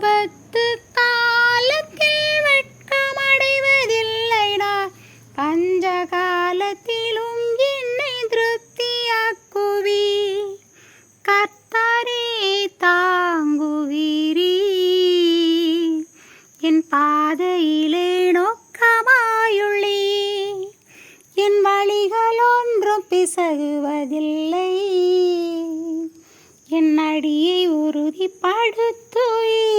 ஆபத்து காலத்தில் வெட்கமடைவதில்லைடா. பஞ்ச காலத்திலும் என்னை திருப்தியாக்குவி. கர்த்தரே தாங்குவீரீ. என் பாதையிலே நோக்கமாயுள்ளே. என் வழிகளொன்றும் பிசகுவதில்லை. என் அடியை உறுதிப்படுத்துவீரே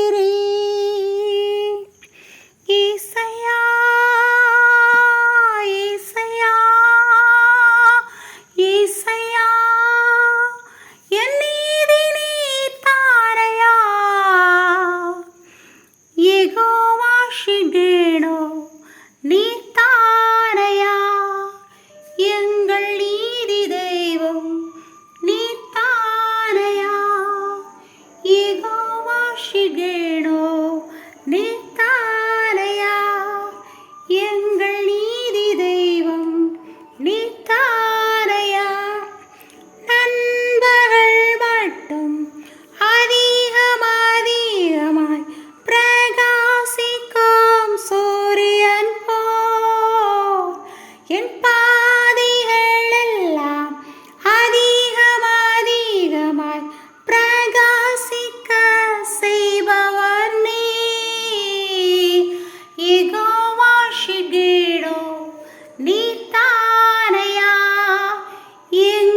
யெகோவா ஷிகேனோ நீத்தாரையா எங்கள் நீதி தெய்வம் நீத்தாரையா யெகோவா ஷிகேனோ நீத்தாரையா எங்கள்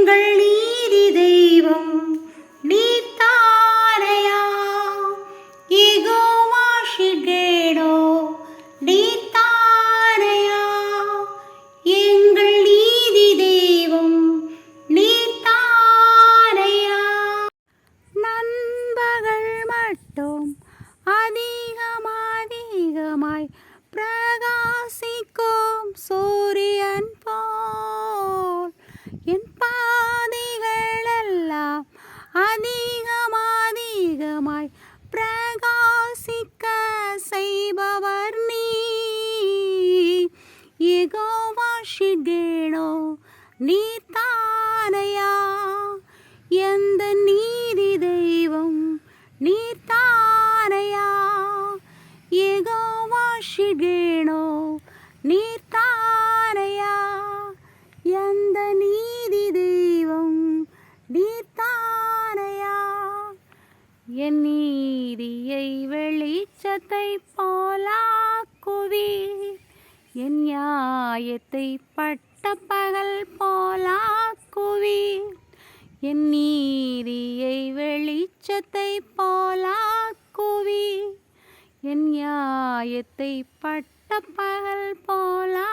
எங்கள் நீதி தெய்வம் நீத்தானையா யெகோவா ஷிகேடோ நீத்தானையா எங்கள் நீதி தெய்வம் நீத்தானையா நண்பர்கள் மட்டும் அதிகமாதிகமாய் பிரகாசிக்கும் சோ யெகோவா நீ தானையா எந்த நீதி தெய்வம் நீ தானையா நீர்த்தானையா? யெகோவா நீ தானையா எந்த நீதி தெய்வம் நீ தானையா என் நீதியை வெளிச்சத்தை போலாக்குவி என் நியாயத்தை பட்ட பகல் போலாக்குவி. என் நீதியை வெளிச்சத்தை போலாக்குவி. என் நியாயத்தை பட்ட பகல் போலா